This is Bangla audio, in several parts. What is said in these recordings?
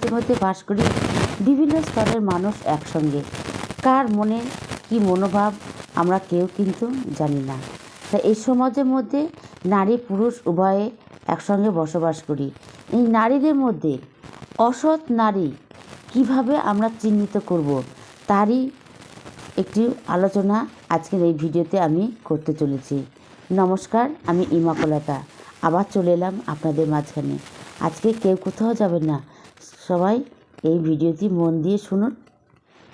সমাজের মধ্যে বাস করি। বিভিন্ন স্তরের মানুষ একসঙ্গে। কার মনে কি মনোভাব, আমরা কেউ কিন্তু জানি না। তা এই সমাজের মধ্যে নারী পুরুষ উভয়ে একসঙ্গে বসবাস করি। এই নারীদের মধ্যে অসৎ নারী কীভাবে আমরা চিহ্নিত করব, তারই একটি আলোচনা আজকের এই ভিডিওতে আমি করতে চলেছি। নমস্কার, আমি ইমাকলতা। আবার চলে এলাম আপনাদের মাঝখানে। আজকে কেউ কোথাও যাবেন না। সবাই এই ভিডিওটি মন দিয়ে শুনুন।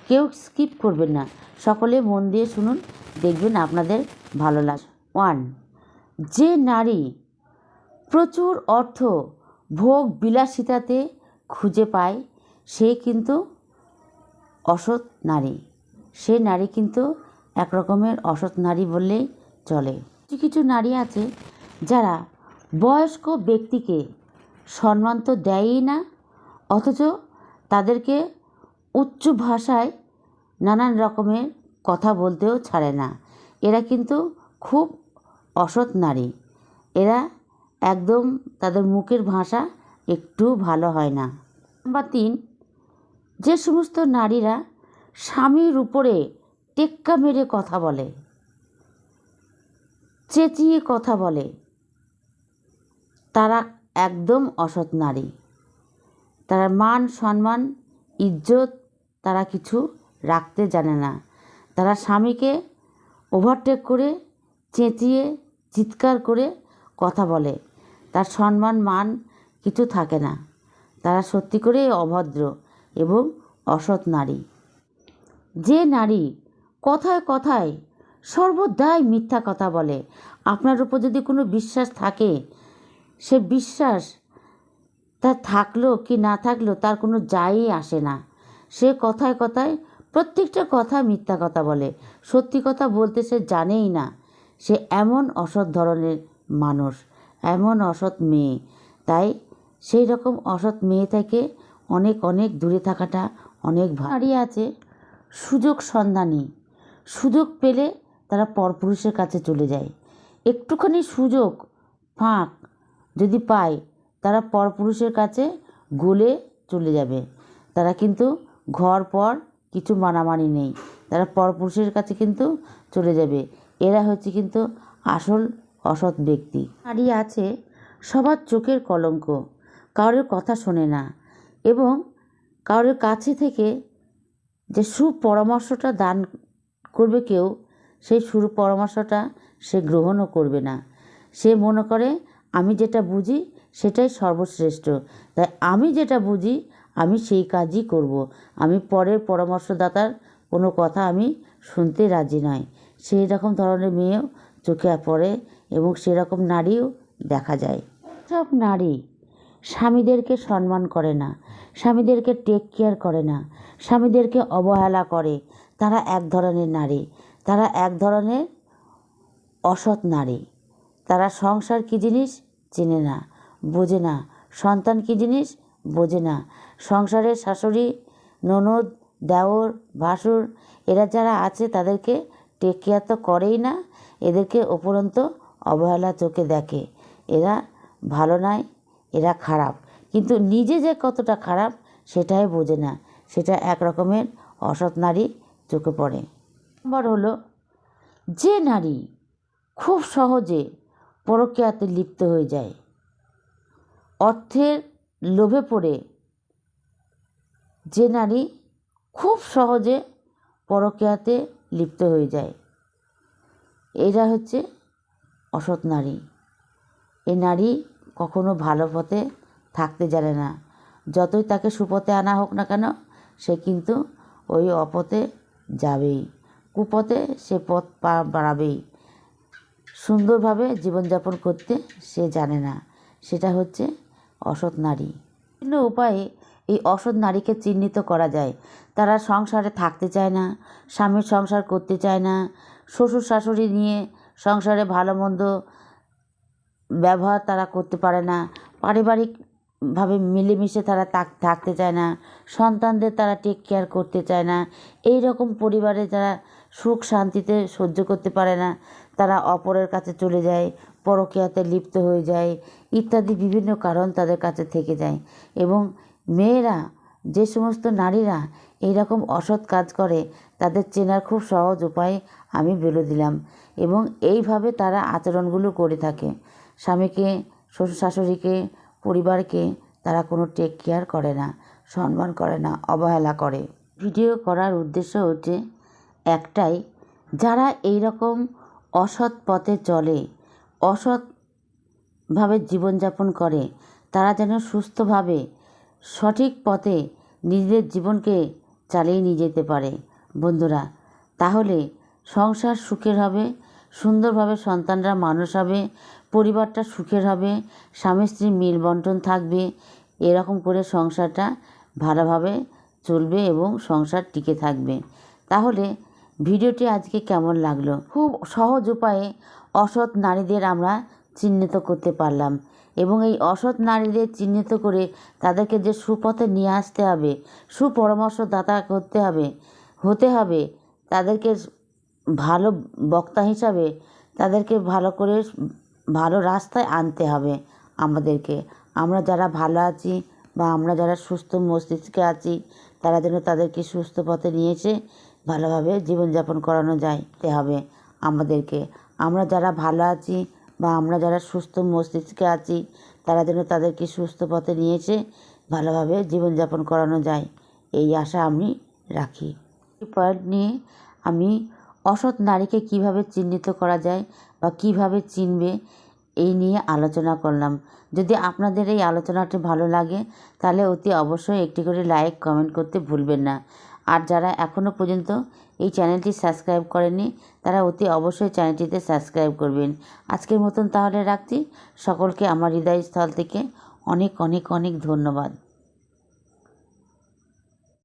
কেউ স্কিপ করবেন না। সকলে মন দিয়ে শুনুন। দেখবেন আপনাদের ভালো লাগ ওয়ান, যে নারী প্রচুর অর্থ ভোগ বিলাসিতাতে খুঁজে পায়, সে কিন্তু অসৎ নারী। সে নারী কিন্তু এক রকমের অসৎ নারী বললেই চলে। কিছু কিছু নারী আছে যারা বয়স্ক ব্যক্তিকে সম্মান তো দেয়ই না অথচ তাদেরকে উচ্চ ভাষায় নানান রকমের কথা বলতেও ছাড়ে না। এরা কিন্তু খুব অসৎ নারী। এরা একদম তাদের মুখের ভাষা একটু ভালো হয় না। নাম্বার তিন, যে সমস্ত নারীরা স্বামীর উপরে টেক্কা মেরে কথা বলে, চেঁচিয়ে কথা বলে, তারা একদম অসৎ নারী। তারা মান, সম্মান, ইজ্জত তারা কিছু রাখতে জানে না। তারা স্বামীকে ওভারটেক করে, চেঁচিয়ে, চিৎকার করে কথা বলে। তার সম্মান, মান কিছু থাকে না। তারা সত্যি করেই অভদ্র এবং অসৎ নারী। যে নারী কথায় কথায় সর্বদাই মিথ্যা কথা বলে, আপনার উপর যদি কোনো বিশ্বাস থাকে, সে বিশ্বাস তার থাকল কি না থাকল তার কোনো যায়ই আসে না। সে কথায় কথায় প্রত্যেকটা কথা মিথ্যা কথা বলে, সত্যি কথা বলতে সে জানেই না। সে এমন অসৎ ধরনের মানুষ, এমন অসৎ মেয়ে, তাই সেই রকম অসৎ মেয়ে থেকে অনেক অনেক দূরে থাকাটা অনেক ভারী আছে সুযোগ সন্ধানী, সুযোগ পেলে তারা পরপুরুষের কাছে চলে যায়। একটুখানি সুযোগ ফাঁক যদি পায় তারা পরপুরুষের কাছে গলে চলে যাবে। তারা কিন্তু ঘর পর কিছু মানামানি নেই। তারা পরপুরুষের কাছে কিন্তু চলে যাবে। এরা হচ্ছে কিন্তু আসল অসৎ ব্যক্তি। নারী আছে সবার চোখের কলঙ্ক, কারোর কথা শোনে না এবং কারোর কাছে থেকে যে সুপরামর্শটা দান করবে কেউ, সেই সুপরামর্শটা সে গ্রহণও করবে না। সে মনে করে, আমি যেটা বুঝি সেটাই সর্বশ্রেষ্ঠ। তাই আমি যেটা বুঝি, আমি সেই কাজই করব। আমি পরের পরামর্শদাতার কোনো কথা আমি শুনতে রাজি নয়। সেই রকম ধরনের মেয়েও চোখে পড়ে এবং সেরকম নারীও দেখা যায়। সব নারী। স্বামীদেরকে সম্মান করে না। স্বামীদেরকে টেক কেয়ার করে না। স্বামীদেরকে অবহেলা করে। তারা এক ধরনের নারী। তারা এক ধরনের অসৎ নারী। তারা সংসার কী জিনিস? চেনে না। বোঝে না। সন্তান কী জিনিস? বোঝে না। সংসারের শাশুড়ি, ননদ, দেওর, ভাসুর, এরা যারা আছে তাদেরকে টেক কেয়ার তো করেই না, এদেরকে উপরন্ত অবহেলা চোখে দেখে। এরা ভালো নয়, এরা খারাপ। কিন্তু নিজে যে কতটা খারাপ সেটাই বোঝে না। সেটা এক রকমের অসৎ নারী চোখে পড়ে। নম্বর হলো, যে নারী খুব সহজে পরকীয়াতে লিপ্ত হয়ে যায়। অর্থের লোভে পড়ে যে নারী খুব সহজে পরকীয়াতে লিপ্ত হয়ে যায়। এরা হচ্ছে অসৎ নারী। এ নারী কখনো ভালো পথে থাকতে জানে না। যতই তাকে সুপথে আনা হোক না কেন, সে কিন্তু ওই অপথে যাবেই। কুপথে সে পথ বাড়াবেই। সুন্দরভাবে জীবনযাপন করতে সে জানে না। সেটা হচ্ছে অসৎ নারী। বিভিন্ন উপায়ে এই অসৎ নারীকে চিহ্নিত করা যায়। তারা সংসারে থাকতে চায় না, স্বামীর সংসার করতে চায় না, শ্বশুর শাশুড়ি নিয়ে সংসারে ভালো মন্দ ব্যবহার তারা করতে পারে না, পারিবারিকভাবে মিলেমিশে তারা থাক- থাকতে চায় না, সন্তানদের তারা টেক কেয়ার করতে চায় না। এই রকম পরিবারে যারা সুখ শান্তিতে সহ্য করতে পারে না। তারা অপরের কাছে চলে যায়, পরকীয়াতে লিপ্ত হয়ে যায়, ইত্যাদি বিভিন্ন কারণ তাদের কাছে থেকে যায় এবং মেয়েরা, যে সমস্ত নারীরা এই রকম অসৎ কাজ করে, তাদের চেনার খুব সহজ উপায় আমি বলে দিলাম এবং এইভাবে তারা আচরণগুলো করে থাকে। স্বামীকে শ্বশুর শাশুড়িকে পরিবারকে তারা কোনো টেক কেয়ার করে না, সম্মান করে না, অবহেলা করে। ভিডিও করার উদ্দেশ্য হচ্ছে একটাই, যারা এই রকম অসৎ পথে চলে, অসৎভাবে জীবনযাপন করে, তারা যেন সুস্থভাবে সঠিক পথে নিজেদের জীবনকে চালিয়ে নিয়ে যেতে পারে। বন্ধুরা, তাহলে সংসার সুখের হবে, সুন্দরভাবে সন্তানরা মানুষ হবে, পরিবারটা সুখের হবে, স্বামী স্ত্রীর মিল বন্টন থাকবে, এরকম করে সংসারটা ভালোভাবে চলবে এবং সংসার টিকে থাকবে। তাহলে ভিডিওটি আজকে কেমন লাগল? খুব সহজ উপায়ে অসৎ নারীদের আমরা চিহ্নিত করতে পারলাম এবং এই অসৎ নারীদের চিহ্নিত করে তাদেরকে যে সুপথে নিয়ে আসতে হবে, সুপরামর্শদাতা করতে হবে, হতে হবে, তাদেরকে ভালো বক্তা হিসাবে তাদেরকে ভালো করে ভালো রাস্তায় আনতে হবে আমাদেরকে। আমরা যারা ভালো আছি বা আমরা যারা সুস্থ মস্তিষ্কে আছি, তারা যেন তাদেরকে সুস্থ পথে নিয়ে এসে ভালোভাবে জীবনযাপন করানো যাইতে হবে। আমাদেরকে, আমরা যারা ভালো আছি বা আমরা যারা সুস্থ মস্তিষ্কে আছি, তারা যেন তাদেরকে সুস্থ পথে নিয়ে এসে ভালোভাবে জীবনযাপন করানো যায়। এই আশা আমি রাখি। এই পয়েন্ট নিয়ে আমি অসৎ নারীকে কীভাবে চিহ্নিত করা যায় বা কীভাবে চিনবে, এই নিয়ে আলোচনা করলাম। যদি আপনাদের এই আলোচনাটি ভালো লাগে, তাহলে অতি অবশ্যই একটি করে লাইক কমেন্ট করতে ভুলবেন না। আর যারা এখনও পর্যন্ত এই চ্যানেলটি সাবস্ক্রাইব করেনি তারা অতি অবশ্যই চ্যানেলটিতে সাবস্ক্রাইব করবেন। আজকের মতন তাহলে রাখছি। সকলকে আমার হৃদয়স্থল থেকে অনেক অনেক অনেক ধন্যবাদ।